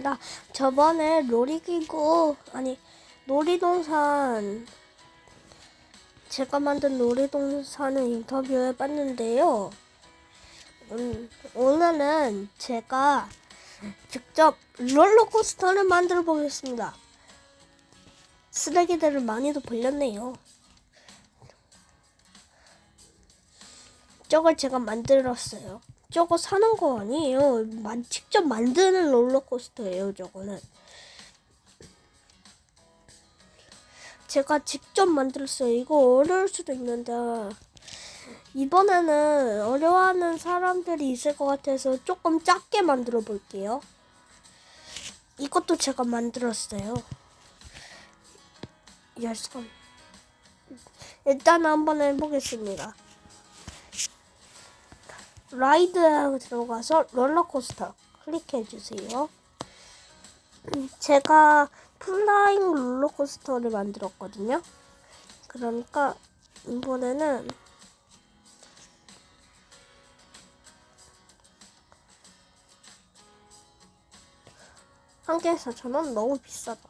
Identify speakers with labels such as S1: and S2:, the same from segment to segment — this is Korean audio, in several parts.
S1: 보겠습니다. 저번에 놀이 기구 아니 놀이동산 제가 만든 놀이동산을 인터뷰해 봤는데요. 음, 오늘은 제가 직접 롤러코스터를 만들어 보겠습니다. 쓰레기들을 많이도 벌렸네요. 저걸 제가 만들었어요. 저거 사는 거 아니에요. 만, 직접 만드는 롤러코스터예요, 저거는. 제가 직접 만들었어요. 이거 어려울 수도 있는데 이번에는 어려워하는 사람들이 있을 것 같아서 조금 작게 만들어 볼게요. 이것도 제가 만들었어요. 열선. 일단 한번 해보겠습니다. 라이드에 들어가서 롤러코스터 클릭해 주세요. 제가 플라잉 롤러코스터를 만들었거든요. 그러니까 이번에는 한 개에 4,000원 너무 비싸다.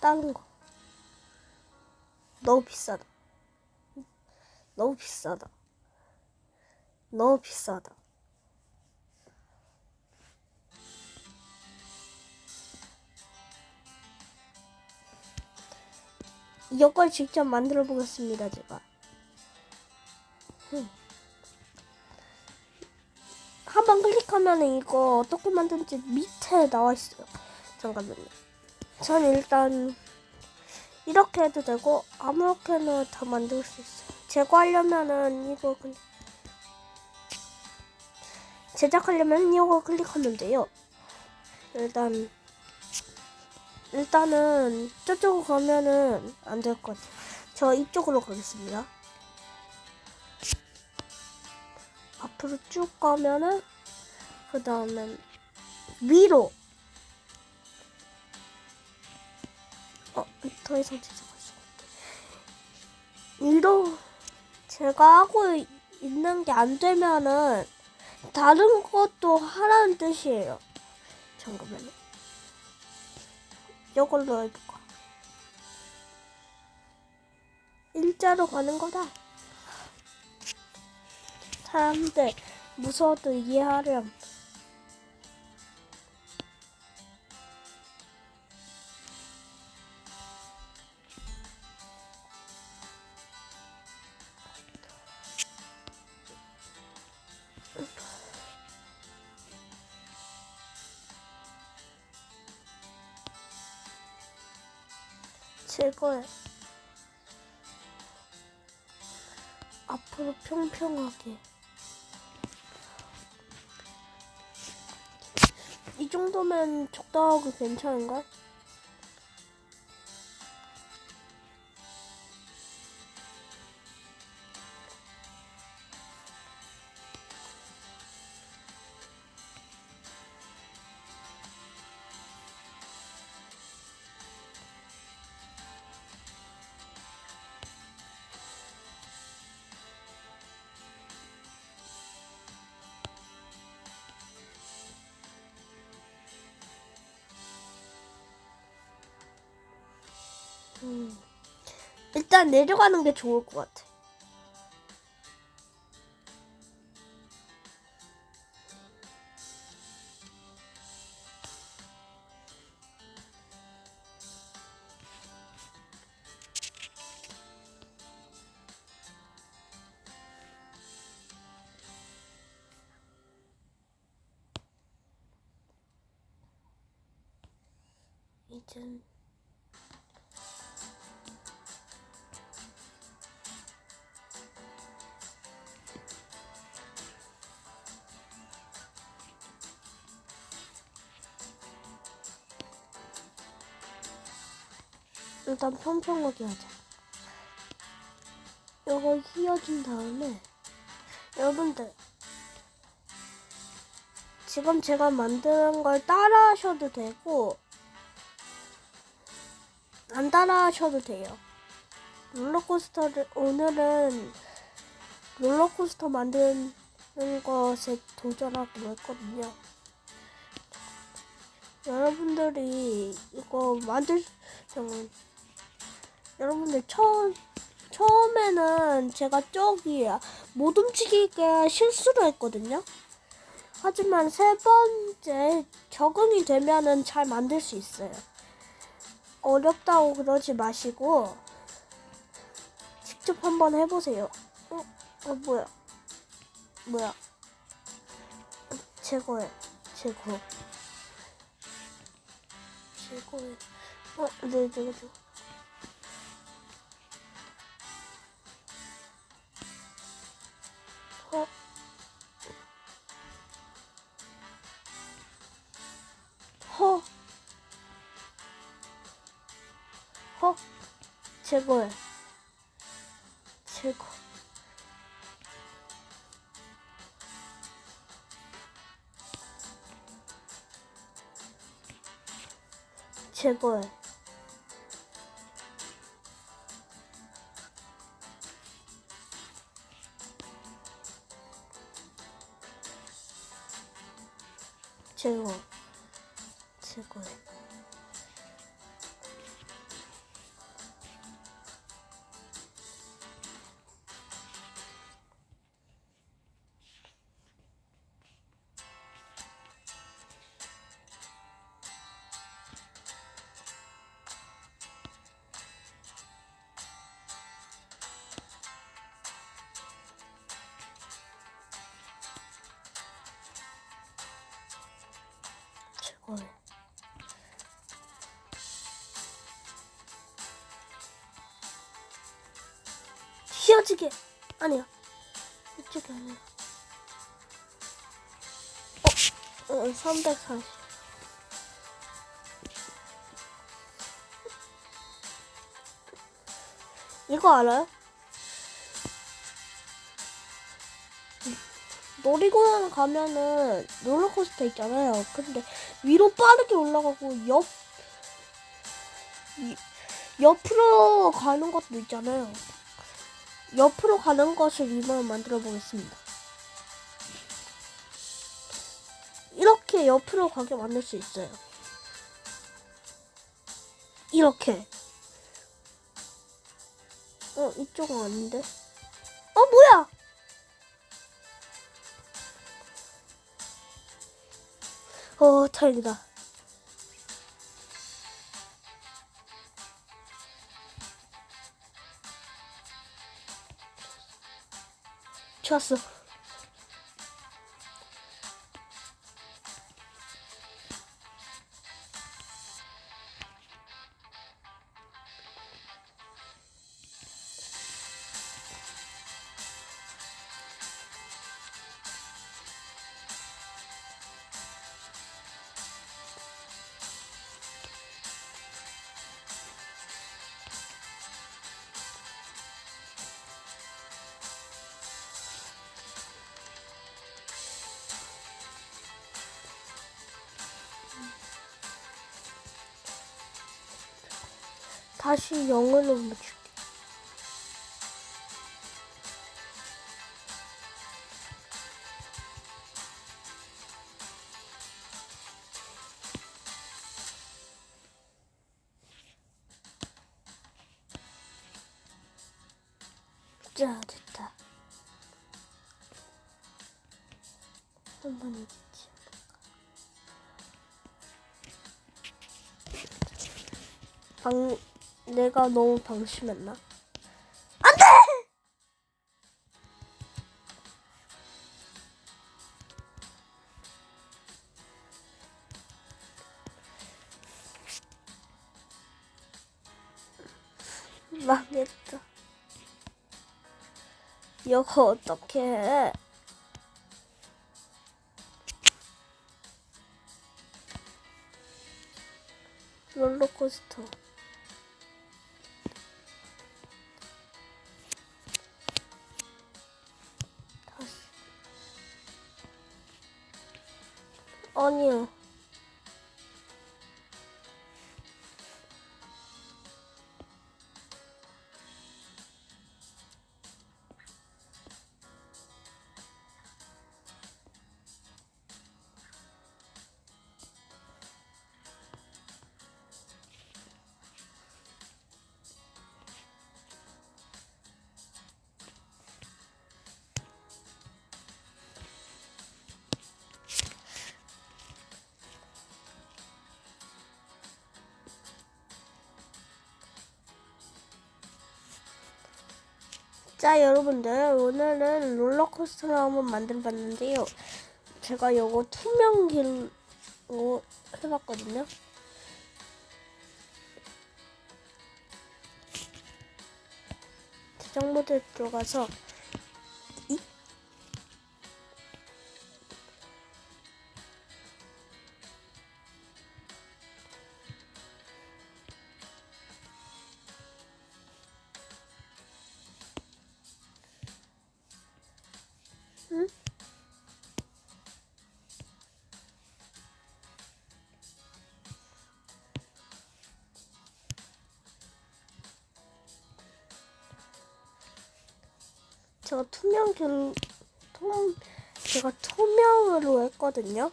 S1: 다른 거. 너무 비싸다. 너무 비싸다. 너무 비싸다. 이걸 직접 만들어 보겠습니다, 제가. 흠. 한번 클릭하면 이거 어떻게 만드는지 밑에 나와 있어요. 잠깐만요. 전 일단 이렇게 해도 되고 아무렇게나 다 만들 수 있어요. 제거하려면은 이거 그냥 제작하려면 이거 클릭하면 돼요. 일단 일단은 저쪽으로 가면은 안 될 것 같아요. 저 이쪽으로 가겠습니다. 앞으로 쭉 가면은 그 다음엔 위로 어, 더 이상 제작할 수가 없네. 위로 제가 하고 이- 있는 게 안 되면은 다른 것도 하라는 뜻이에요. 잠깐만요. 이걸로 해볼까? 일자로 가는 거다. 사람들 무서워도 이해하렴. 제거해. 앞으로 평평하게. 이 정도면 적당하고 괜찮은가? 음. 일단 내려가는 게 좋을 것 같아. 이젠 일단 평평하게 하자. 이거 휘어준 다음에 여러분들 지금 제가 만든 걸 따라 하셔도 되고 안 따라 하셔도 돼요. 롤러코스터를 오늘은 롤러코스터 만드는 것에 도전하기로 했거든요. 여러분들이 이거 만들 잠깐 여러분들 처음 처음에는 제가 저기 못 움직이게 실수를 했거든요. 하지만 세 번째 적응이 되면은 잘 만들 수 있어요. 어렵다고 그러지 마시고 직접 한번 해보세요. 어, 어 뭐야? 뭐야? 제거해, 제거. 제거해. 어, 네, 네, 네. 어. 제거. 제거해. 제거. 제거 휘어지게 아니야 이쪽이 아니야 어, 어 340. 이거 알아요? 놀이공원 가면은 롤러코스터 있잖아요. 근데 위로 빠르게 올라가고 옆 이- 옆으로 가는 것도 있잖아요. 옆으로 가는 것을 이번 만들어 보겠습니다. 이렇게 옆으로 가게 만들 수 있어요. 이렇게. 어, 이쪽은 아닌데? 어, 뭐야? 어, 다행이다. 좋았 다시 영어로 묻힐게. 자, 됐다. 한번 해주지. 방, 내가 너무 방심했나? 안 돼! 망했다. 이거 어떻게 해? 롤러코스터. 아니 자 여러분들 오늘은 롤러코스터를 한번 만들어 봤는데요. 제가 요거 투명길로 해봤거든요. 제작 모드 들어가서 제가 투명 길, 톰, 제가 투명으로 했거든요.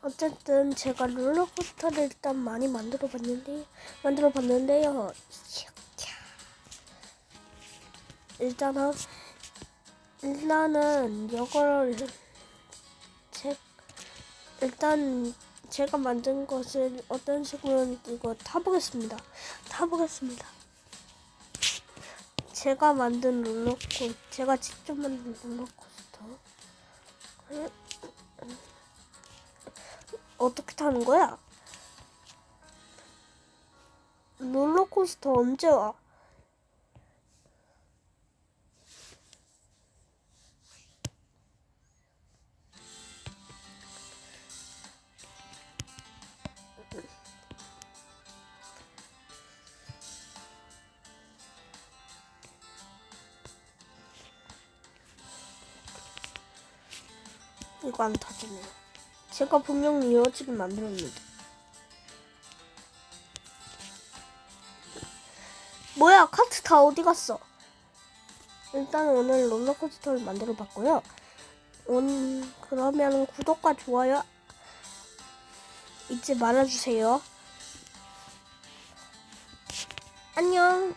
S1: 어쨌든 제가 롤러코스터를 일단 많이 만들어 봤는데 만들어 봤는데요. 일단은 일단은 이거를 제 일단 제가 만든 것을 어떤 식으로 이거 타보겠습니다. 타보겠습니다. 제가 만든 롤러코 제가 직접 만든 롤러코스터 음, 어떻게 타는 거야? 롤러코스터 언제 와? 이거 안 타지네요. 제가 분명히 이어지게 만들었는데. 뭐야, 카트 다 어디 갔어? 일단 오늘 롤러코스터를 만들어 봤고요. 온, 그러면 구독과 좋아요 잊지 말아주세요. 안녕.